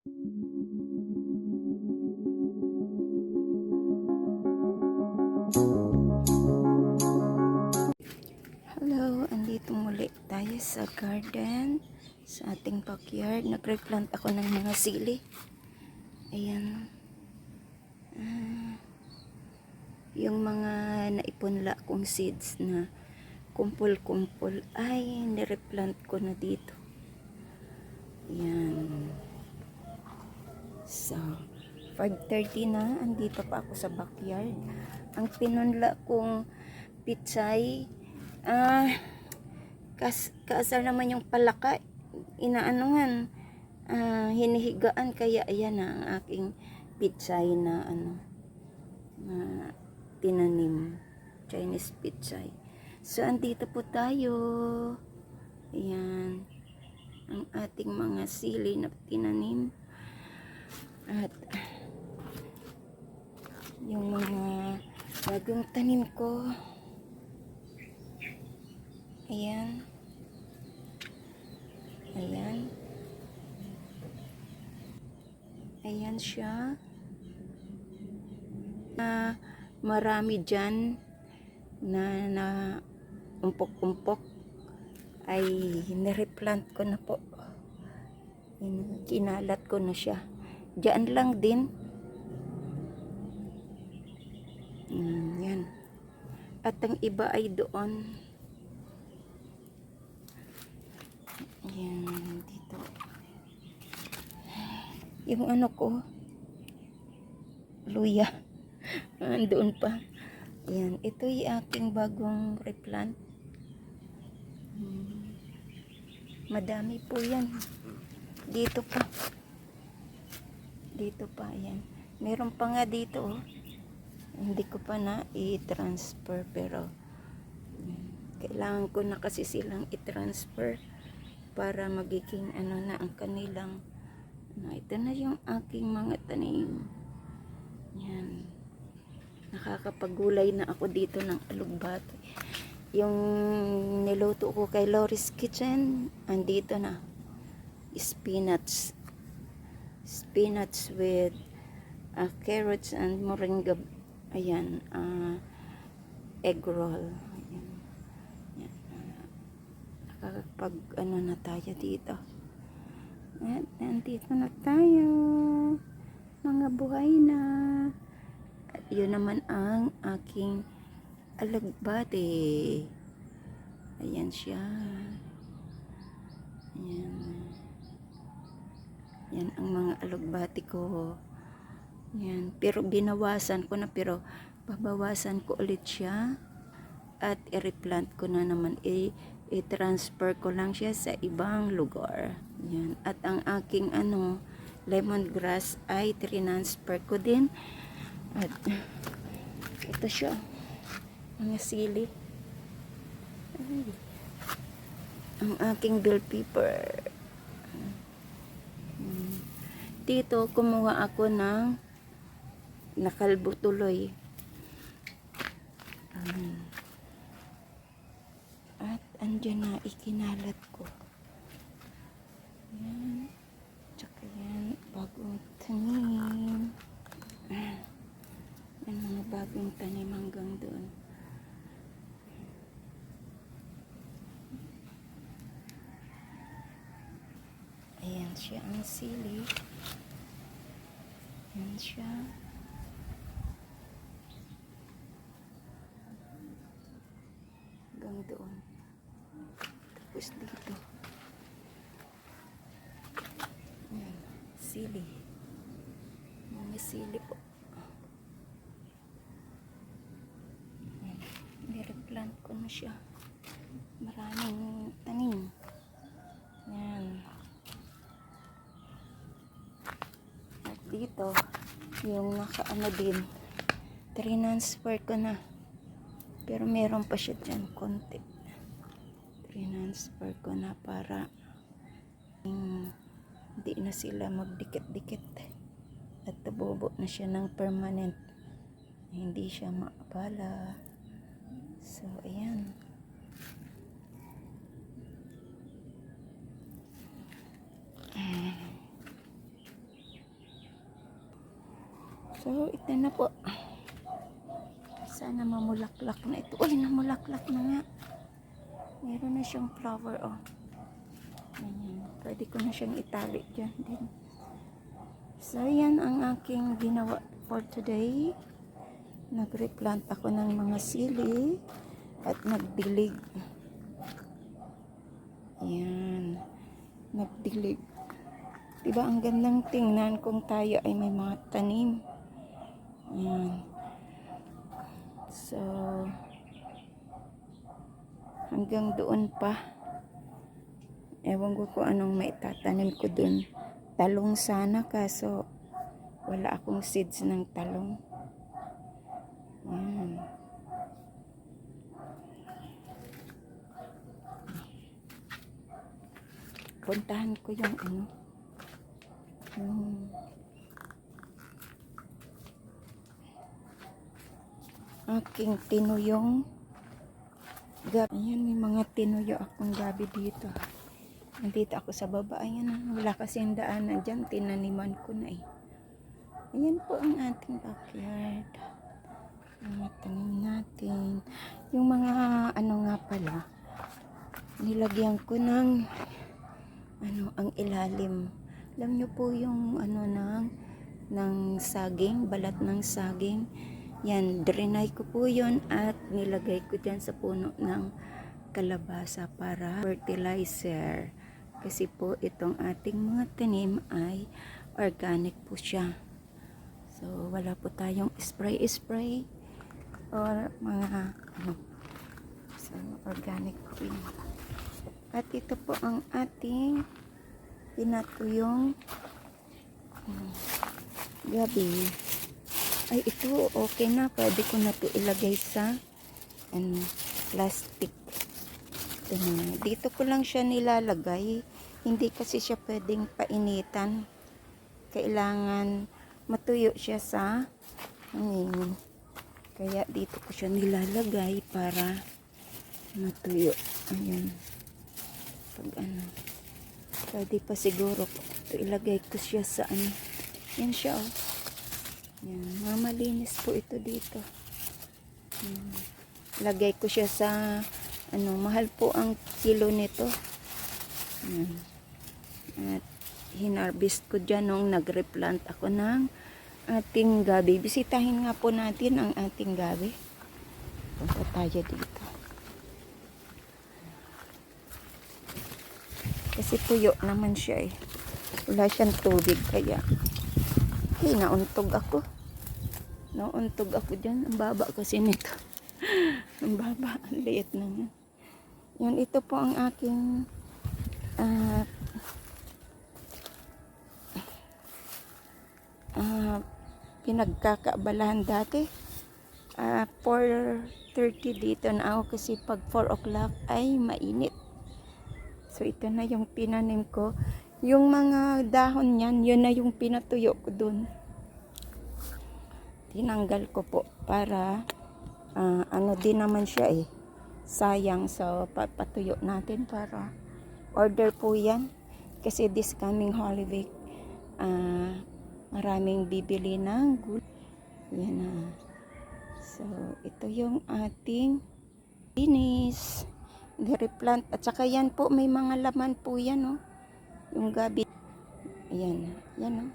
Hello, andito muli tayo sa garden, sa ating backyard. Nag-replant ako ng mga sili. Ayan. Ah, yung mga naipunla kong seeds na kumpul-kumpul ay nireplant ko na dito. Ayan. So, 5.30 na, andito pa ako sa backyard. Ang pinunla kong pitsay, ah, kas, kaasar naman yung palaka, inaanuhan, ah, hinihigaan, kaya ayan na ang aking pitsay na ano, na tinanim, Chinese pitsay. So, andito po tayo. Ayan. Ang ating mga sili na tinanim. At yung mga bagong tanim ko. Ayan. Ayan. Ayan siya. Na marami dyan na na umpok-umpok ay nireplant ko na po. Kinalat ko na siya. Diyan lang din. Mm, yan. At ang iba ay doon. Yan, dito. Yung ano ko, luya. Andoon pa. Yan, ito yung aking bagong replant. Hmm. Madami po yan. Dito pa. Dito pa, yan. Meron pa nga dito, oh. Hindi ko pa na i-transfer, pero kailangan ko na kasi silang i-transfer para magiging ano na ang kanilang ano, ito na yung aking mga tanim. Yan. Nakakapagulay na ako dito ng alugbati. Yung niluto ko kay Loris Kitchen, andito na. Spinach. Spinach with uh, carrots and moringa. Ayan. Uh, egg roll. Ayan. Ayan. Nakakapag ano na tayo dito. At nandito na tayo. Mga buhay na. At yun naman ang aking alagbate. Ayan siya. Ayan. Yan ang mga alagbati ko. Yan. Pero binawasan ko na pero babawasan ko ulit siya at i-replant ko na naman i- i-transfer ko lang siya sa ibang lugar. Yan. At ang aking ano lemongrass ay transfer ko din at ito siya mga sili Ay. ang aking bell pepper. Dito kumuha ako ng nakalbo tuloy. Um, at andyan na ikinalat ko. Yan tsaka yan bagong tanim. Yan mga bagong tanim hanggang doon ayan siya. Ang sili. Ayan siya. Hanggang doon. Tapos dito. Ayan. Sili. Mga sili po. Ayan. Nireplant ko na siya. Maraming tanim at dito yung nakaano din transfer ko na. Pero meron pa siya dyan konti. Transfer ko na para hindi na sila magdikit-dikit. At tubobo na siya ng permanent. Hindi siya maabala. So ayan So, ito na po. Sana mamulaklak na ito. Uy, namulaklak na nga. Meron na siyang flower, oh. Ayan. Pwede ko na siyang itali dyan din. So, yan ang aking ginawa for today. Nag-replant ako ng mga sili at nagdilig. Ayan. Nagdilig. Diba ang gandang tingnan kung tayo ay may mga tanim. Ayan. So, hanggang doon pa. Ewan ko kung anong maitatanim ko doon. Talong sana kaso wala akong seeds ng talong. Ayan. Puntahan ko yung ano. Yung aking tinuyong gabi. Ayan, may mga tinuyo akong gabi dito. Nandito ako sa baba. Ayan, wala kasing daanan dyan. Tinaniman ko na eh. Ayan po ang ating backyard. Mga tanim natin. Yung mga ano nga pala, nilagyan ko ng ano, ang ilalim. Alam nyo po yung ano ng ng saging, balat ng saging. Yan, drenay ko po yon at nilagay ko dyan sa puno ng kalabasa para fertilizer. Kasi po itong ating mga tanim ay organic po siya. So, wala po tayong spray-spray or mga ano. So, organic po yun. At ito po ang ating pinatuyong um, gabi. Ay, ito okay na. Pwede ko na to ilagay sa ano, plastic. Ito. Dito ko lang siya nilalagay. Hindi kasi siya pwedeng painitan. Kailangan matuyo siya sa hangin. Kaya dito ko siya nilalagay para matuyo. Ayan. Pag ano. Pwede pa siguro ito ilagay ko siya sa ano. Yan siya oh. Yan. Mamalinis po ito dito. Yan. Lagay ko siya sa ano, mahal po ang kilo nito. Yan. At hinarvest ko dyan nung nag-replant ako ng ating gabi. Bisitahin nga po natin ang ating gabi. Punta tayo dito. Kasi tuyo naman siya eh. Wala siyang tubig kaya. Eh, nauntog ako. Nauntog ako dyan. Ang baba kasi nito. ang baba. Ang liit na yan. Yan, ito po ang aking ah ah, pinagkakaabalahan dati. Ah, 4.30 dito na ako kasi pag 4 o'clock ay mainit. So, ito na yung tinanim ko. Yung mga dahon niyan, yun na yung pinatuyo ko dun. Tinanggal ko po para ah, ano din naman siya eh. Sayang so papatuyo natin para order po yan. Kasi this coming Week, ah, maraming bibili ng gulay. Yan na. So, ito yung ating finish replant at saka yan po may mga laman po yan oh yung gabi. Ayan. Yan oh.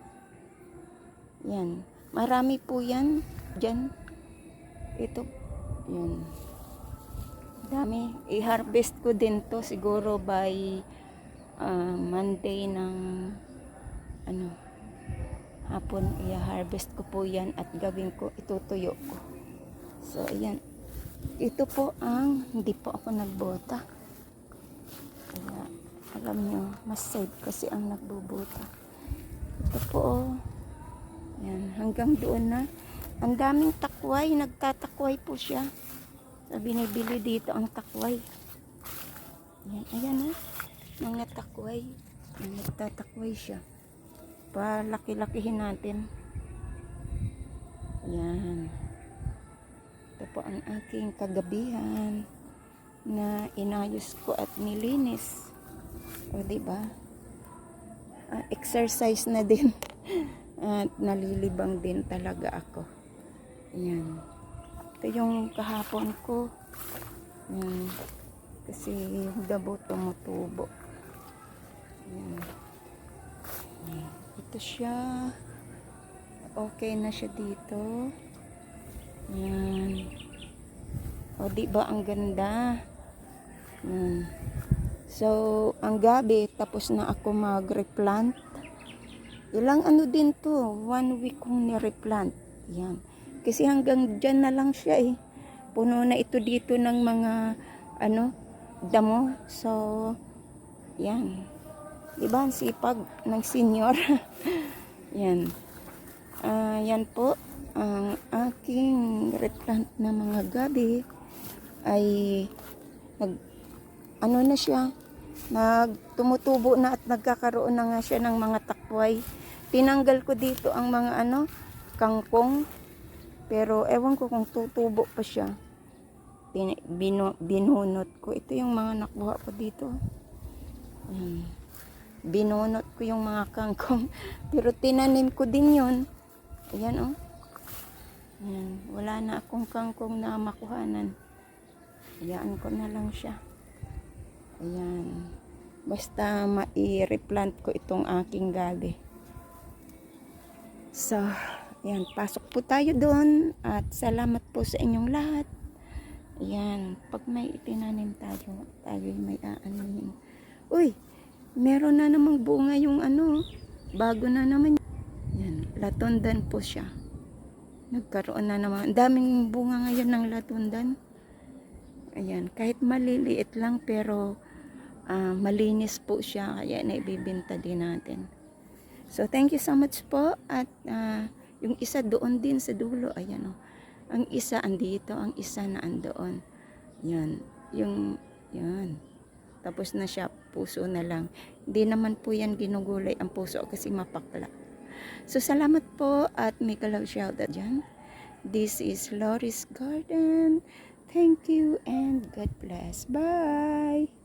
Yan marami po yan dyan. Ito. Yan dami i-harvest ko din to siguro by ah, Monday ng ano hapon. I-harvest ko po yan at gawin ko itutuyo ko. So ayan. Ito po ang hindi po ako nagbota. Alam nyo, mas safe kasi ang nagbubota. Ito po oh. Yan, hanggang doon na. Ang daming takway, nagtatakway po siya. So, binibili dito ang takway. Yan, ayan na. Mga takway. Yan, nagtatakway siya. Palaki-lakihin natin. Yan. Ito po ang aking kagabihan na inayos ko at nilinis. O, di ba? Ah, exercise na din. At nalilibang din talaga ako. Ayan. Ito yung kahapon ko. Ayan. Kasi yung dabo tumutubo. Ayan. Ayan. Ito siya. Okay na siya dito. Ayan. O, di ba ang ganda? Ayan. So, ang gabi, tapos na ako mag-replant. Ilang ano din to, one week kong ni-replant. Yan. Kasi hanggang dyan na lang siya eh. Puno na ito dito ng mga, ano, damo. So, yan. Diba, ang sipag ng senior. yan. Ah, yan po, ang aking replant na mga gabi ay nag, ano na siya, nagtumutubo na at nagkakaroon na nga siya ng mga takway. Tinanggal ko dito ang mga ano, kangkong. Pero ewan ko kung tutubo pa siya. Bin, binu, binunot ko. Ito yung mga nakuha ko dito. Ayan. Binunot ko yung mga kangkong. Pero tinanim ko din yun. Ayan oh. Ayan. Wala na akong kangkong na makuhanan. Hayaan ko na lang siya. Ayan. Basta mai-replant ko itong aking gabi. So, ayan. Pasok po tayo doon. At salamat po sa inyong lahat. Ayan. Pag may itinanim tayo, tayo may aanuhin. Uy, meron na namang bunga yung ano. Bago na naman. Yan. Latundan po siya. Nagkaroon na naman. Daming bunga ngayon ng latundan. Ayan, kahit maliliit lang pero ah, malinis po siya kaya naibibenta din natin. So thank you so much po at ah, yung isa doon din sa dulo, ayan oh. Ang isa andito, ang isa na andoon. Yan, yung yan. Tapos na siya, puso na lang. Hindi naman po yan ginugulay ang puso kasi mapakla. So salamat po at may kalaw shoutout dyan. This is Loris Garden. Thank you and God bless. Bye!